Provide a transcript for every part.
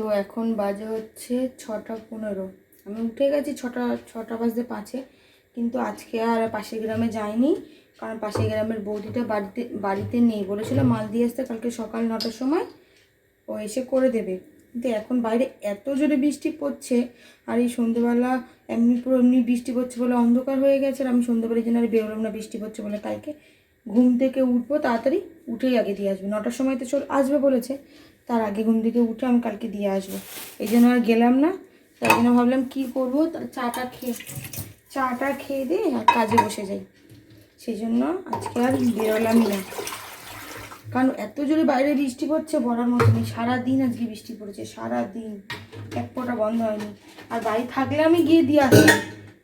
তো এখন বাজে হচ্ছে ছটা পনেরো। আমি উঠে গেছি ছটা ছটা বাজতে পাঁচে, কিন্তু আজকে আর পাশের গ্রামে যাইনি, কারণ পাশের গ্রামের বৌদিটা বাড়িতে বাড়িতে নেই। বলেছিল মাল দিয়ে আসতে কালকে সকাল নটার সময় ও এসে করে দেবে। কিন্তু এখন বাইরে এত জোরে বৃষ্টি পড়ছে, আর এই সন্ধ্যেবেলা এমনি পুরো এমনি বৃষ্টি পড়ছে বলে অন্ধকার হয়ে গেছে, আর আমি সন্ধ্যেবেলার জন্য আর বেরোলাম না বৃষ্টি পড়ছে বলে। কালকে ঘুম থেকে উঠবো, তাড়াতাড়ি উঠেই আগে দিয়ে আসবে। নটার সময় তো চল, আসবে বলেছে। তার আগে ঘুম থেকে উঠে আমি কালকে দিয়ে আসব। এই জন্য আর গেলাম না তাই জন্য ভাবলাম কী করব চাটা খেয়ে চাটা খেয়ে দিয়ে আর কাজে বসে যাই। সেই জন্য আজকে আর বেরোলামই না। কারণ এত জোরে বাইরে বৃষ্টি পড়ছে বলার মতো নেই। সারাদিন আজকে বৃষ্টি পড়েছে, সারাদিন। এক ফোঁটা বন্ধ হয়নি। আর বাড়ি থাকলে আমি গিয়ে দিয়ে আসি।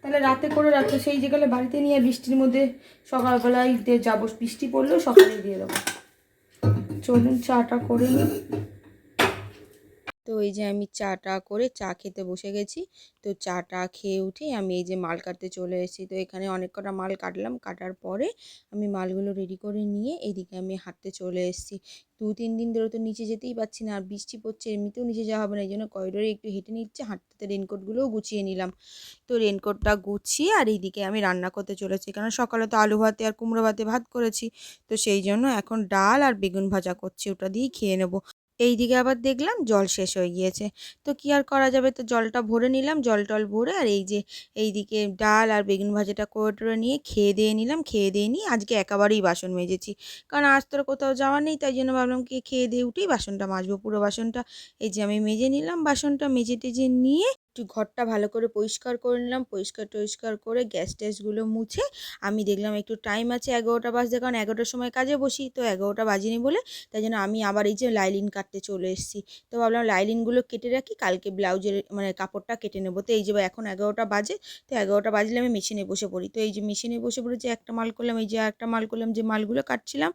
তাহলে রাতে করে রাখতে সেই যেখানে বাড়িতে নিয়ে বৃষ্টির মধ্যে সকালবেলায় যাব, বৃষ্টি পড়লেও সকালে দিয়ে দেবো। চলুন চাটা করে নিই। এই যে আমি চাটা করে চা খেতে বসে গেছি। তো চাটা খেয়ে উঠে আমি এই যে মাল কাটতে চলে এসেছি। তো এখানে অনেক কটা মাল কাটলাম। কাটার পরে আমি মালগুলো রেডি করে নিয়ে এদিকে আমি হাঁটতে চলে এসেছি। দু তিন দিন ধরে তো নিচে যেতেই পারছি না। আর বৃষ্টি পড়ছে, এমনিতেও নিচে যাওয়া হবে না। এই জন্য করিডোরে একটু হেঁটে নিচ্ছে, হাঁটতে রেনকোটগুলোও গুছিয়ে নিলাম। তো রেনকোটটা গুছিয়ে আর এইদিকে আমি রান্না করতে চলেছি কারণ সকালে তো আলু ভাতে আর কুমড়ো ভাতে ভাত করেছি। তো সেই জন্য এখন ডাল আর বেগুন ভাজা করছি। ওটা দিয়েই খেয়ে নেব। এইদিকে আবার দেখলাম জল শেষ হয়ে গিয়েছে। তো কি আর করা যাবে? তো জলটা ভরে নিলাম, জল টল ভরে আর এই যে এই দিকে ডাল আর বেগুন ভাজাটা করে টোরে নিয়ে খেয়ে দিয়ে নিলাম, খেয়ে দিয়ে নিয়ে আজকে একেবারেই বাসন মেজেছি। কারণ আজ তোর কোথাও যাওয়ার নেই, তাই জন্য ভাবলাম কি খেয়ে দিয়ে উঠেই বাসনটা মাজবো, পুরো বাসনটা। এই যে আমি মেজে নিলাম, বাসনটা মেজে টেজে নিয়ে একটু ঘরটা ভালো করে পরিষ্কার করে নিলাম, পরিষ্কার টরিষ্কার করে গ্যাস ট্যাসগুলো মুছে আমি দেখলাম একটু টাইম আছে এগারোটা বাজতে কারণ এগারোটার সময় কাজে বসি, তো এগারোটা বাজেনি বলে তাই জন্য আমি আবার এই যে লাইলিন কাটতে চলে এসেছি। তো ভাবলাম লাইলিনগুলো কেটে রাখি, কালকে ব্লাউজের মানে কাপড়টা কেটে নেব। তো এই যে এখন এগারোটা বাজে, তো এগারোটা বাজলে আমি মেশিনে বসে পড়ি। তো এই যে মেশিনে বসে পড়েছি একটা মাল করলাম, এই যে একটা মাল করলাম, যে মালগুলো কাটছিলাম,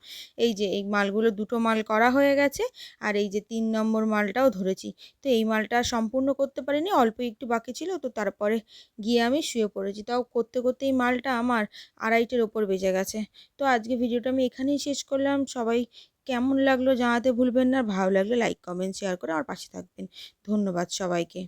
এই যে এই মালগুলো দুটো মাল করা হয়ে গেছে, আর এই যে তিন নম্বর মালটাও ধরেছি। তো এই মালটা সম্পূর্ণ করতে পারিনি অল্প একটু বাকি ছিল, তো তারপরে গিয়ে আমি শুয়ে পড়েছি। তাও করতে করতে এই মালটা আমার আড়াইটের ওপর বেজে গেছে। তো আজকে ভিডিওটা আমি এখানেই শেষ করলাম। সবাই কেমন লাগল জানাতে ভুলবেন না। ভালো লাগলে লাইক কমেন্ট শেয়ার করে আমার পাশে থাকবেন। ধন্যবাদ সবাইকে।